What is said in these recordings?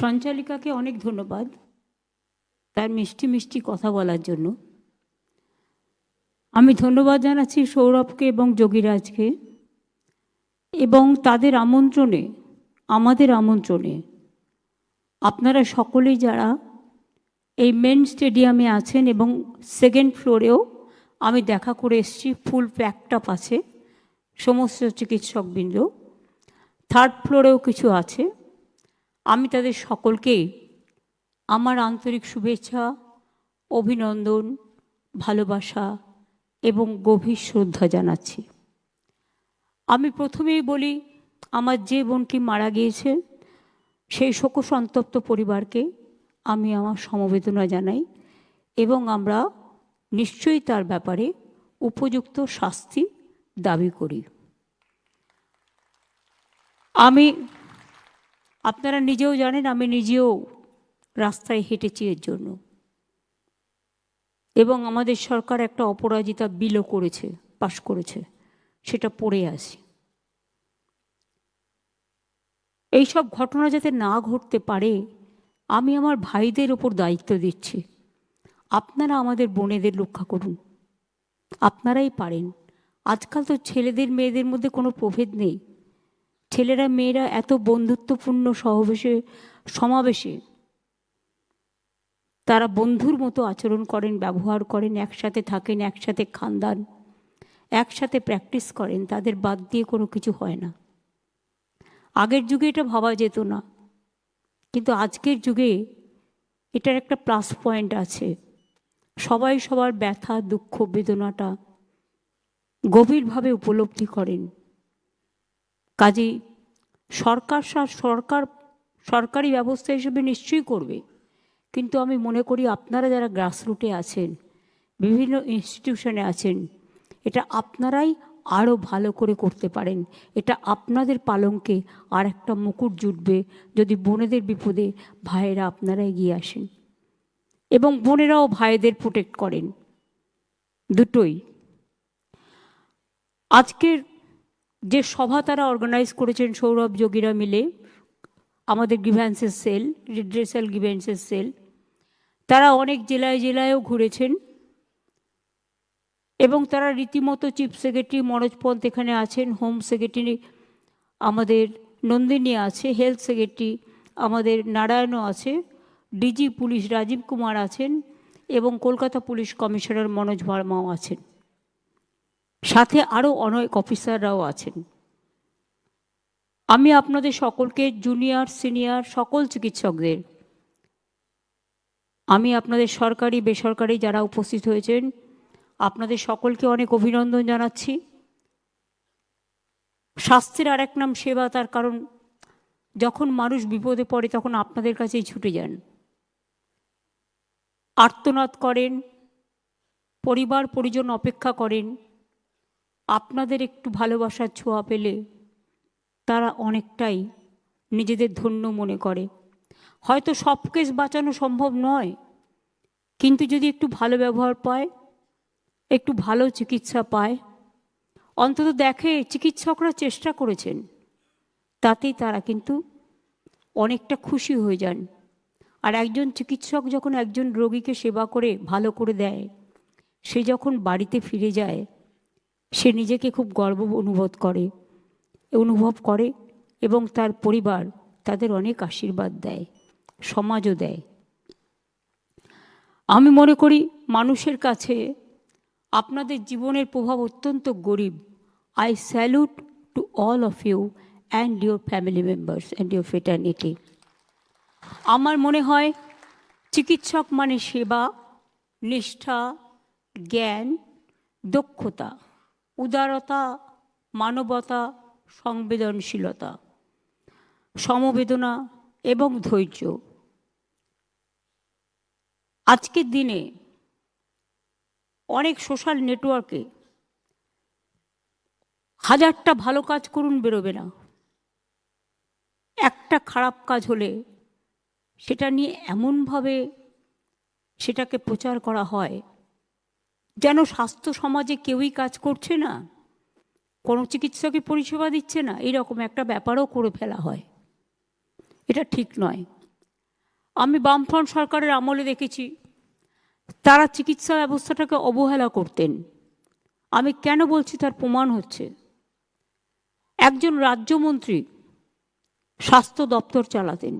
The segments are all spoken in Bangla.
সঞ্চালিকাকে অনেক ধন্যবাদ তার মিষ্টি মিষ্টি কথা বলার জন্য। আমি ধন্যবাদ জানাচ্ছি সৌরভকে এবং যোগীরাজকে এবং তাদের আমন্ত্রণে, আমাদের আমন্ত্রণে। আপনারা সকলেই যারা এই মেন স্টেডিয়ামে আছেন এবং সেকেন্ড ফ্লোরেও আমি দেখা করে এসেছি, ফুল প্যাকটাপ আছে সমস্ত চিকিৎসকবৃন্দ। থার্ড ফ্লোরেও কিছু আছে। আমি তাদের সকলকে আমার আন্তরিক শুভেচ্ছা, অভিনন্দন, ভালোবাসা এবং গভীর শ্রদ্ধা জানাচ্ছি। আমি প্রথমেই বলি, আমার যে বোনটি মারা গিয়েছে, সেই শোকসন্তপ্ত পরিবারকে আমি আমার সমবেদনা জানাই এবং আমরা নিশ্চয়ই তার ব্যাপারে উপযুক্ত শাস্তি দাবি করি। আমি আপনারা নিজেও জানেন, আমি নিজেও রাস্তায় হেঁটেছি এর জন্য। এবং আমাদের সরকার একটা অপরাজিতা বিলও করেছে, পাশ করেছে, সেটা পড়ে আসি। এইসব ঘটনা যাতে না ঘটতে পারে, আমি আমার ভাইদের ওপর দায়িত্ব দিচ্ছি। আপনারা আমাদের বোনেদের রক্ষা করুন। আপনারাই পারেন। আজকাল তো ছেলেদের, মেয়েদের মধ্যে কোনো প্রভেদ নেই। ছেলেরা, মেয়েরা এত বন্ধুত্বপূর্ণ সহবেশে, সমাবেশে তারা বন্ধুর মতো আচরণ করেন, ব্যবহার করেন, একসাথে থাকেন, একসাথে খানদান, একসাথে প্র্যাকটিস করেন, তাদের বাদ দিয়ে কোনো কিছু হয় না। আগের যুগে এটা ভাবা যেত না, কিন্তু আজকের যুগে এটার একটা প্লাস পয়েন্ট আছে। সবাই সবার ব্যথা, দুঃখ, বেদনাটা গভীরভাবে উপলব্ধি করেন। কাজেই সরকার সরকার, সরকারি ব্যবস্থা হিসেবে নিশ্চয়ই করবে। কিন্তু আমি মনে করি আপনারা যারা গ্রাসরুটে আছেন, বিভিন্ন ইনস্টিটিউশনে আছেন, এটা আপনারাই আরও ভালো করে করতে পারেন। এটা আপনাদের পালঙ্কে আর একটা মুকুট জুটবে যদি বোনেদের বিপদে ভাইয়েরা আপনারা এগিয়ে আসেন। এবং বোনেরাও ভাইদের প্রোটেক্ট করেন। দুটোই। আজকের যে সভা তারা অর্গানাইজ করেছেন সৌরভ, যোগীরা মিলে, আমাদের গ্রিভ্যান্সের সেল রিড্রেসাল গ্রিভ্যান্সের সেল তারা অনেক জেলায় জেলায়ও ঘুরেছেন। এবং তারা রীতিমতো চিফ সেক্রেটারি মনোজ পন্থ এখানে আছেন হোম সেক্রেটারি আমাদের নন্দিনী আছে হেলথ সেক্রেটারি আমাদের নারায়ণও আছে ডিজি পুলিশ রাজীব কুমার আছেন, এবং কলকাতা পুলিশ কমিশনার মনোজ ভার্মাও আছেন। সাথে আরও অনেক অফিসাররাও আছেন। আমি আপনাদের সকলকে জুনিয়র, সিনিয়র, সকল চিকিৎসকদের, আমি আপনাদের সরকারি, বেসরকারি যারা উপস্থিত হয়েছেন, আপনাদের সকলকে অনেক অভিনন্দন জানাচ্ছি। স্বাস্থ্যের আর এক নাম সেবা, তার কারণ যখন মানুষ বিপদে পড়ে তখন আপনাদের কাছেই ছুটে যান। আর্তনাদ করেন, পরিবার, পরিজন অপেক্ষা করেন আপনাদের একটু ভালোবাসার ছোঁয়া পেলে তারা অনেকটাই নিজেদের ধন্য মনে করে। হয়তো সব কেস বাঁচানো সম্ভব নয়, কিন্তু যদি একটু ভালো ব্যবহার পায়, একটু ভালো চিকিৎসা পায়, অন্তত দেখে চিকিৎসকরা চেষ্টা করেছেন, তাতেই তারা কিন্তু অনেকটা খুশি হয়ে যান। আর একজন চিকিৎসক যখন একজন রোগীকে সেবা করে, ভালো করে দেয়, সে যখন বাড়িতে ফিরে যায় সে নিজেকে খুব গর্ব অনুভব করে অনুভব করে এবং তার পরিবার তাদের অনেক আশীর্বাদ দেয়, সমাজও দেয়। আমি মনে করি মানুষের কাছে আপনাদের জীবনের প্রভাব অত্যন্ত গরিব। I salute to all of you and your family members and your fraternity আমার মনে হয় চিকিৎসক মানে সেবা, নিষ্ঠা, জ্ঞান, দক্ষতা। উদারতা, মানবতা, সংবেদনশীলতা, সমবেদনা এবং ধৈর্য। আজকের দিনে অনেক সোশ্যাল নেটওয়ার্কে হাজারটা ভালো কাজ করুন বেরোবে না। একটা খারাপ কাজ হলে সেটা নিয়ে এমনভাবে সেটাকে প্রচার করা হয় যেন স্বাস্থ্য সমাজে কেউই কাজ করছে না, কোনো চিকিৎসকই পরিষেবা দিচ্ছে না এরকম একটা ব্যাপারও করে ফেলা হয়। এটা ঠিক নয়। আমি বামফ্রন্ট সরকারের আমলে দেখেছি, তারা চিকিৎসা ব্যবস্থাটাকে অবহেলা করতেন। আমি কেন বলছি তার প্রমাণ হচ্ছে, একজন রাজ্যমন্ত্রী স্বাস্থ্য দপ্তর চালাতেন।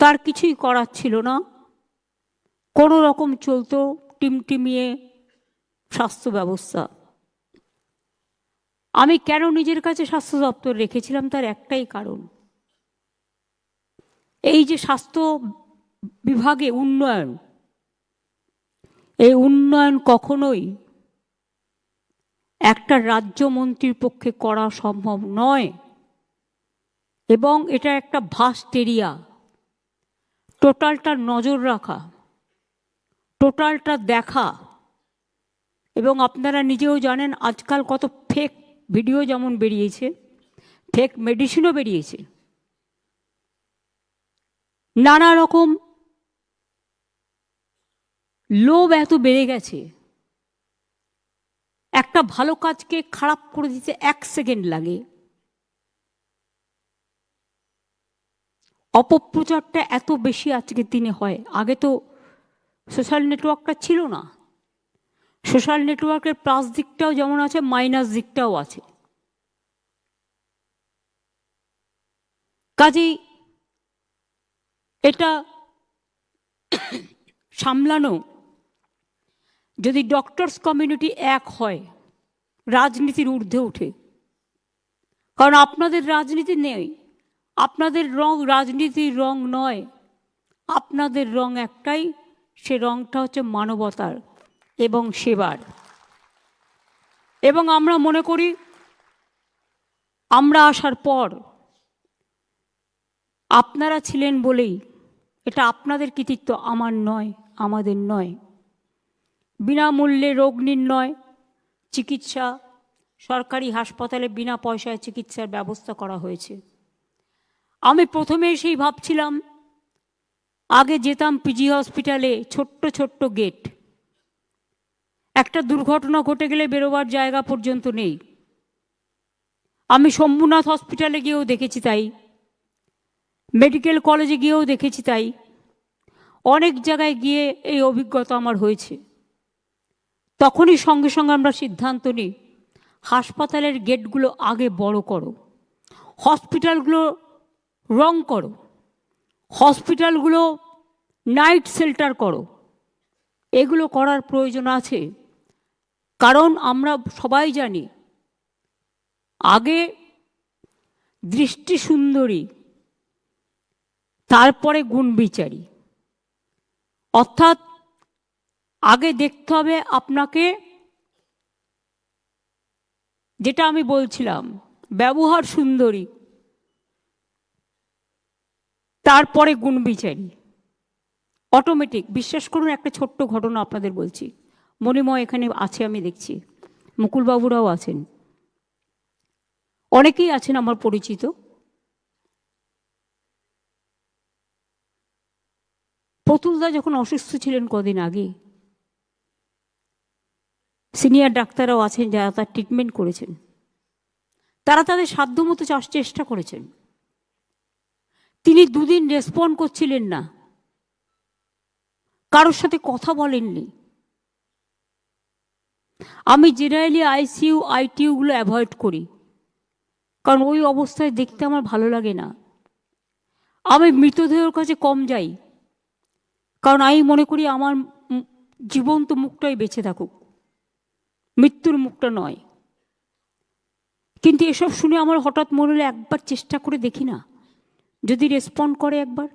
তার কিছুই করার ছিল না। কোনো রকম চলতো টিমটিমিয়ে স্বাস্থ্য ব্যবস্থা। আমি কেন নিজের কাছে স্বাস্থ্য দপ্তর রেখেছিলাম তার একটাই কারণ। এই যে স্বাস্থ্য বিভাগে উন্নয়ন, এই উন্নয়ন কখনোই একটা রাজ্যমন্ত্রীর পক্ষে করা সম্ভব নয় এবং এটা একটা ভাস্ট এরিয়া টোটালটা নজর রাখা। টোটালটা দেখা। এবং আপনারা নিজেও জানেন, আজকাল কত ফেক ভিডিও যেমন বেরিয়েছে ফেক মেডিসিনও বেরিয়েছে। নানা রকম লোভ এত বেড়ে গেছে। একটা ভালো কাজকে খারাপ করে দিতে এক সেকেন্ড লাগে। অপপ্রচারটা এত বেশি আজকের দিনে হয়। আগে তো সোশ্যাল নেটওয়ার্কটা ছিল না। সোশ্যাল নেটওয়ার্কের প্লাস দিকটাও যেমন আছে, মাইনাস দিকটাও আছে। কাজেই এটা সামলানো, যদি ডক্টরস কমিউনিটি এক হয়, রাজনীতির ঊর্ধ্বে উঠে। কারণ আপনাদের রাজনীতি নেই, আপনাদের রং রাজনীতির রং নয়, আপনাদের রং একটাই সে রংটা হচ্ছে মানবতার এবং সেবার। এবং আমরা মনে করি, আমরা আসার পর আপনারা ছিলেন বলেই এটা আপনাদের কৃতিত্ব, আমার নয়, আমাদের নয়। বিনামূল্যে রোগ নির্ণয়, চিকিৎসা, সরকারি হাসপাতালে বিনা পয়সায় চিকিৎসার ব্যবস্থা করা হয়েছে। আমি প্রথমে সেই ভাবছিলাম আগে যেতাম পিজি হসপিটালে ছোট্ট ছোট্ট গেট একটা দুর্ঘটনা ঘটে গেলে বেরোবার জায়গা পর্যন্ত নেই। আমি শম্ভুনাথ হসপিটালে গিয়েও দেখেছি তাই। মেডিকেল কলেজে গিয়েও দেখেছি তাই। অনেক জায়গায় গিয়ে এই অভিজ্ঞতা আমার হয়েছে। তখনই সঙ্গে সঙ্গে আমরা সিদ্ধান্ত নিই, হাসপাতালের গেটগুলো আগে বড় করো। হসপিটালগুলো রং করো। হসপিটালগুলো নাইট শেল্টার করো। এগুলো করার প্রয়োজন আছে। কারণ আমরা সবাই জানি, আগে দৃষ্টি সুন্দরী তারপরে গুণ বিচারী অর্থাৎ আগে দেখতে হবে আপনাকে, যেটা আমি বলছিলাম, ব্যবহার সুন্দরী তারপরে গুণ বিচারী। অটোমেটিক বিশ্বাস করুন, একটা ছোট্ট ঘটনা আপনাদের বলছি। মণিময় এখানে আছে, আমি দেখছি। মুকুলবাবুরাও আছেন। অনেকেই আছেন আমার পরিচিত। প্রতুলদা যখন অসুস্থ ছিলেন কদিন আগে, সিনিয়র ডাক্তাররাও আছেন যারা তার ট্রিটমেন্ট করেছেন। তারা তাদের সাধ্যমতো চাষ চেষ্টা করেছেন। তিনি দুদিন রেসপন্ড করছিলেন না। কারোর সাথে কথা বলেননি। আমি জেনারেলি আইসিইউ আইটিউগুলো অ্যাভয়েড করি। কারণ ওই অবস্থায় দেখতে আমার ভালো লাগে না। আমি মৃতদেহের কাছে কম যাই। কারণ আমি মনে করি আমার জীবন্ত মুখটাই বেঁচে থাকুক। মৃত্যুর মুখটা নয়। কিন্তু এসব শুনে আমার হঠাৎ মনে হলে একবার চেষ্টা করে দেখি না। যদি রেসপন্ড করে একবার।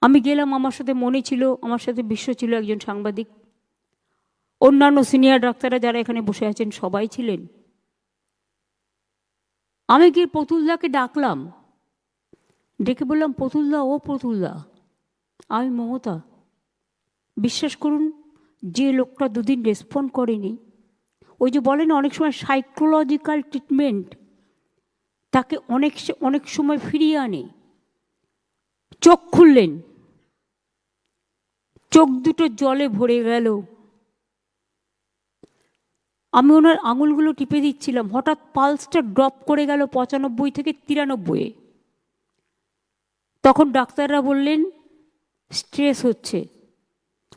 আমি গেলাম, আমার সাথে মনে ছিল, আমার সাথে বিশ্ব ছিল একজন সাংবাদিক। অন্যান্য সিনিয়র ডাক্তাররা যারা এখানে বসে আছেন, সবাই ছিলেন। আমি গিয়ে প্রতুলদাকে ডাকলাম। ডেকে বললাম, প্রতুলদা, ও প্রতুলদা, আমি মমতা। বিশ্বাস করুন, যে লোকটা দুদিন রেসপন্ড করেনি, ওই যে বলেন অনেক সময় সাইকোলজিক্যাল ট্রিটমেন্ট তাকে অনেক অনেক সময় ফিরিয়ে আনে। চোখ খুললেন। চোখ দুটো জলে ভরে গেল। আমি ওনার আঙুলগুলো টিপে দিচ্ছিলাম। হঠাৎ পালসটা ড্রপ করে গেল পঁচানব্বই থেকে তিরানব্বইয়ে তখন ডাক্তাররা বললেন, স্ট্রেস হচ্ছে।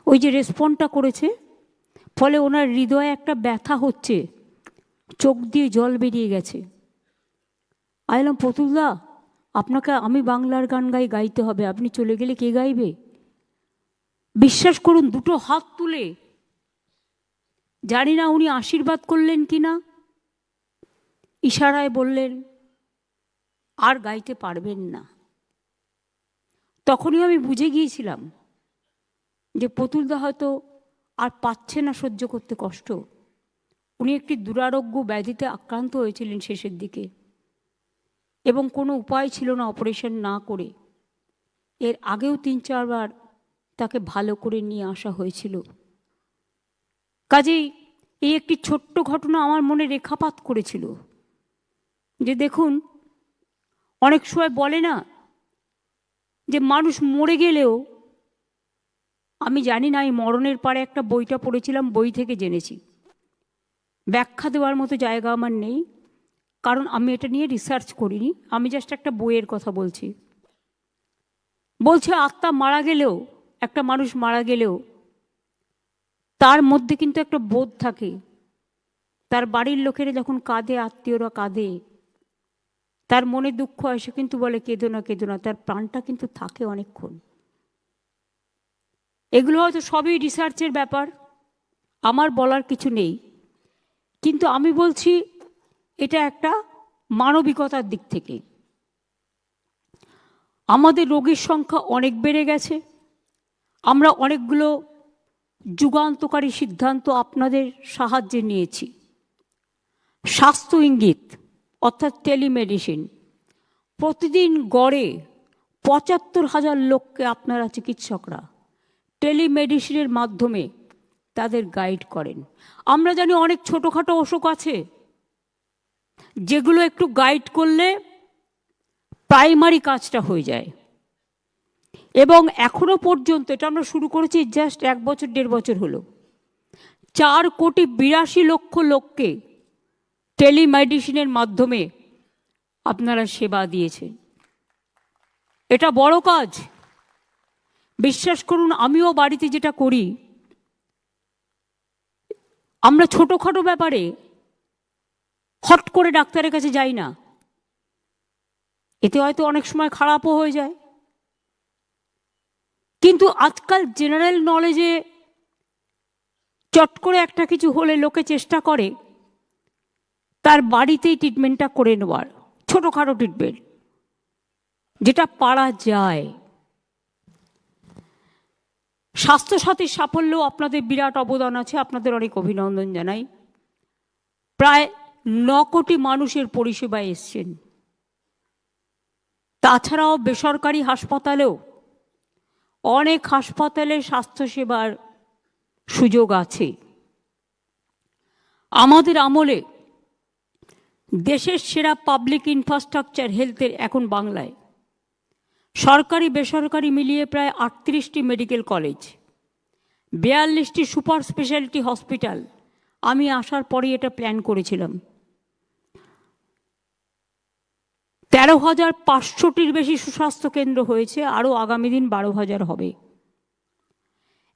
ওই যে রেসপন্ডটা করেছে, ফলে ওনার হৃদয়ে একটা ব্যথা হচ্ছে। চোখ দিয়ে জল বেরিয়ে গেছে। আইলাম পতুলদা আপনাকে আমি বাংলার গান গাই, গাইতে হবে। আপনি চলে গেলে কে গাইবে? বিশ্বাস করুন, দুটো হাত তুলে। জানি না উনি আশীর্বাদ করলেন কি না ইশারায় বললেন, আর গাইতে পারবেন না। তখনই আমি বুঝে গিয়েছিলাম যে পতুলদা হয়তো আর পাচ্ছে না সহ্য করতে কষ্ট। উনি একটি দুরারোগ্য ব্যাধিতে আক্রান্ত হয়েছিলেন শেষের দিকে। এবং কোনো উপায় ছিল না অপারেশন না করে। এর আগেও তিন, চারবার তাকে ভালো করে নিয়ে আসা হয়েছিল। কাজেই এই একটি ছোট্ট ঘটনা আমার মনে রেখাপাত করেছিল। যে দেখুন, অনেক সময় বলে না যে মানুষ মরে গেলেও, আমি জানি না এই মরণের পারে একটা বইটা পড়েছিলাম, বই থেকে জেনেছি। ব্যাখ্যা দেওয়ার মতো জায়গা আমার নেই। কারণ আমি এটা নিয়ে রিসার্চ করিনি, আমি জাস্ট একটা বইয়ের কথা বলছি। বলছে, আত্মা মারা গেলেও, একটা মানুষ মারা গেলেও, তার মধ্যে কিন্তু একটা বোধ থাকে। তার বাড়ির লোকেরা যখন কাঁদে, আত্মীয়রা কাঁদে, তার মনে দুঃখ হয়, সে কিন্তু বলে, কেঁদো না কেঁদো না। তার প্রাণটা কিন্তু থাকে অনেকক্ষণ। এগুলো হয়তো সবই রিসার্চের ব্যাপার, আমার বলার কিছু নেই। কিন্তু আমি বলছি এটা একটা মানবিকতার দিক থেকে। আমাদের রোগীর সংখ্যা অনেক বেড়ে গেছে। আমরা অনেকগুলো যুগান্তকারী সিদ্ধান্ত আপনাদের সাহায্যে নিয়েছি। স্বাস্থ্য ইঙ্গিত, অর্থাৎ টেলিমেডিসিন। প্রতিদিন গড়ে পঁচাত্তর হাজার লোককে আপনারা চিকিৎসকরা টেলিমেডিসিনের মাধ্যমে তাদের গাইড করেন। আমরা জানি অনেক ছোটোখাটো অসুখ আছে যেগুলো একটু গাইড করলে প্রাইমারি কাজটা হয়ে যায়। এবং এখনও পর্যন্ত, এটা আমরা শুরু করেছি জাস্ট এক বছর, দেড় বছর হলো, চার কোটি বিরাশি লক্ষ লোককে টেলিমেডিসিনের মাধ্যমে আপনারা সেবা দিয়েছেন। এটা বড় কাজ। বিশ্বাস করুন, আমিও বাড়িতে যেটা করি, আমরা ছোটোখাটো ব্যাপারে হট করে ডাক্তারের কাছে যাই না। এতে হয়তো অনেক সময় খারাপও হয়ে যায়। কিন্তু আজকাল জেনারেল নলেজে চট করে একটা কিছু হলে লোকে চেষ্টা করে, তার বাড়িতেই ট্রিটমেন্টটা করে নেওয়ার, ছোটোখাটো ট্রিটমেন্ট যেটা পারা যায়। স্বাস্থ্যসাথীর সাফল্যও আপনাদের বিরাট অবদান আছে। আপনাদের অনেক অভিনন্দন জানাই। প্রায় ন কোটি মানুষের পরিষেবায় এসছেন। তাছাড়াও বেসরকারি হাসপাতালেও অনেক হাসপাতালে স্বাস্থ্যসেবার সুযোগ আছে। আমাদের আমলে দেশের সেরা পাবলিক ইনফ্রাস্ট্রাকচার হেলথের এখন বাংলায়। সরকারি বেসরকারি মিলিয়ে প্রায় আটত্রিশটি মেডিকেল কলেজ, বিয়াল্লিশটি সুপার স্পেশালিটি হসপিটাল। আমি আসার পরেই এটা প্ল্যান করেছিলাম। তেরো হাজার পাঁচশোটির বেশি সুস্বাস্থ্য কেন্দ্র হয়েছে, আরও আগামী দিন বারো হাজার হবে।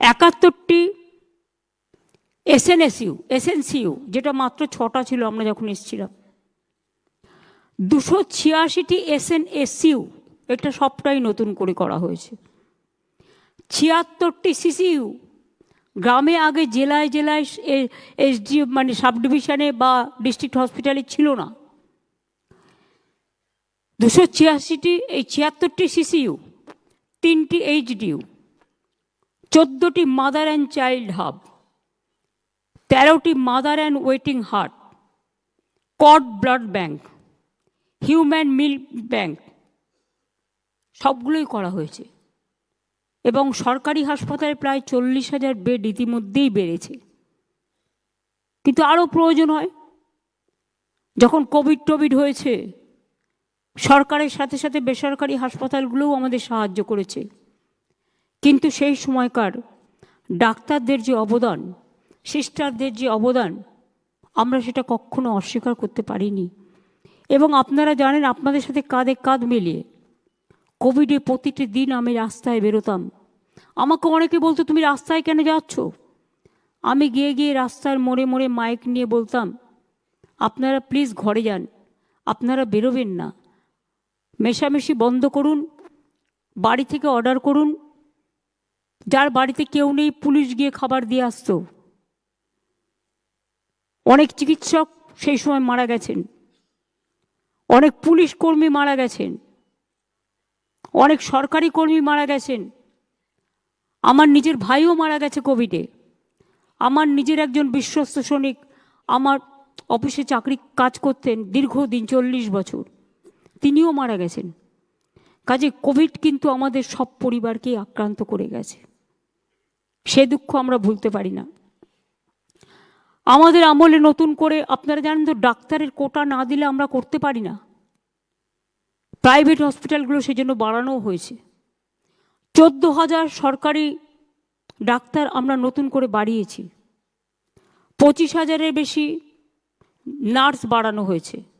একাত্তরটি এসএনএসইউ, এসএনসিইউ, যেটা মাত্র ছটা ছিল, আমরা যখন এসেছিলাম। দুশো ছিয়াশিটি এসএনএসইউ, এটা সবটাই নতুন করে করা হয়েছে। ছিয়াত্তরটি সিসিইউ, গ্রামে আগে জেলায় জেলায় এসডি মানে সাব ডিভিশনে বা ডিস্ট্রিক্ট হসপিটালে ছিল না। দুশো ছিয়াশিটি, এই ছিয়াত্তরটি সিসিইউ তিনটি এইচডিউ চোদ্দোটি মাদার অ্যান্ড চাইল্ড হাব তেরোটি mother and waiting hut cord blood bank human milk bank সবগুলোই করা হয়েছে। এবং সরকারি হাসপাতালে প্রায় চল্লিশ হাজার বেড ইতিমধ্যেই বেড়েছে। কিন্তু আরও প্রয়োজন হয়। যখন কোভিড টোভিড হয়েছে সরকারের সাথে সাথে বেসরকারি হাসপাতালগুলোও আমাদের সাহায্য করেছে। কিন্তু সেই সময়কার ডাক্তারদের যে অবদান, সিস্টারদের যে অবদান, আমরা সেটা কখনো অস্বীকার করতে পারিনি। এবং আপনারা জানেন, আপনাদের সাথে কাঁধে কাঁধ মিলিয়ে কোভিডে প্রতিটি দিন আমি রাস্তায় বেরোতাম। আমাকে অনেকে বলতো, তুমি রাস্তায় কেন যাচ্ছ? আমি গিয়ে গিয়ে রাস্তার মোড়ে মোড়ে মাইক নিয়ে বলতাম, আপনারা প্লিজ ঘরে যান, আপনারা বেরোবেন না। মেশামেশি বন্ধ করুন, বাড়ি থেকে অর্ডার করুন। যার বাড়িতে কেউ নেই, পুলিশ গিয়ে খাবার দিয়ে আসতো। অনেক চিকিৎসক সেই সময় মারা গেছেন। অনেক পুলিশ কর্মী মারা গেছেন। অনেক সরকারি কর্মী মারা গেছেন। আমার নিজের ভাইও মারা গেছে কোভিডে। আমার নিজের একজন বিশ্বস্ত সৈনিক আমার অফিসে চাকরি কাজ করতেন দীর্ঘদিন, চল্লিশ বছর। তিনিও মারা গেছেন। কাজে কোভিড কিন্তু আমাদের সব পরিবারকেই আক্রান্ত করে গেছে। সে দুঃখ আমরা ভুলতে পারি না। আমাদের আমলে নতুন করে, আপনারা জানেন তো, ডাক্তারের কোটা না দিলে আমরা করতে পারি না। প্রাইভেট হসপিটালগুলো সেজন্য বাড়ানো হয়েছে। চোদ্দ হাজার সরকারি ডাক্তার আমরা নতুন করে বাড়িয়েছি। পঁচিশ হাজারের বেশি নার্স বাড়ানো হয়েছে।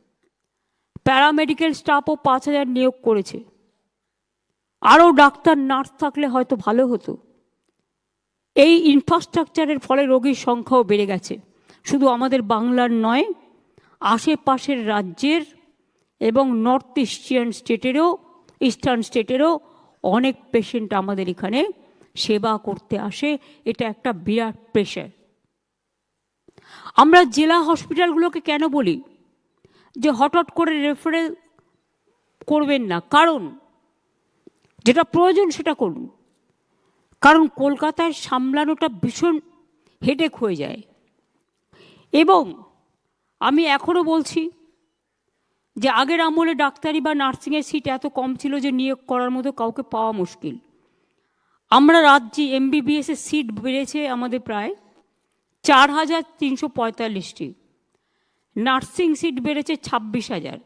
প্যারামেডিক্যাল স্টাফও পাঁচ হাজার নিয়োগ করেছে। আরও ডাক্তার, নার্স থাকলে হয়তো ভালো হতো। এই ইনফ্রাস্ট্রাকচারের ফলে রোগীর সংখ্যাও বেড়ে গেছে। শুধু আমাদের বাংলার নয়, আশেপাশের রাজ্যের এবং নর্থ ইস্টিয়ান স্টেটেরও ইস্টার্ন স্টেটেরও অনেক পেশেন্ট আমাদের এখানে সেবা করতে আসে। এটা একটা বিরাট প্রেশার আমরা জেলা হসপিটালগুলোকে কেন বলি? যে হঠাৎ করে রেফারেল করবেন না। কারণ, যেটা প্রয়োজন সেটা করুন। কারণ কলকাতায় সামলানোটা ভীষণ হেডেক হয়ে যায়। এবং আমি এখনও বলছি যে আগের আমলে ডাক্তারি বা নার্সিংয়ের সিট এত কম ছিল যে নিয়োগ করার মতো কাউকে পাওয়া মুশকিল। আমরা রাজ্যে এমবিবিএসের সিট বেড়েছে আমাদের প্রায় চার হাজার তিনশো পঁয়তাল্লিশটি। নার্সিং সিট বেড়েছে ছাব্বিশ হাজার।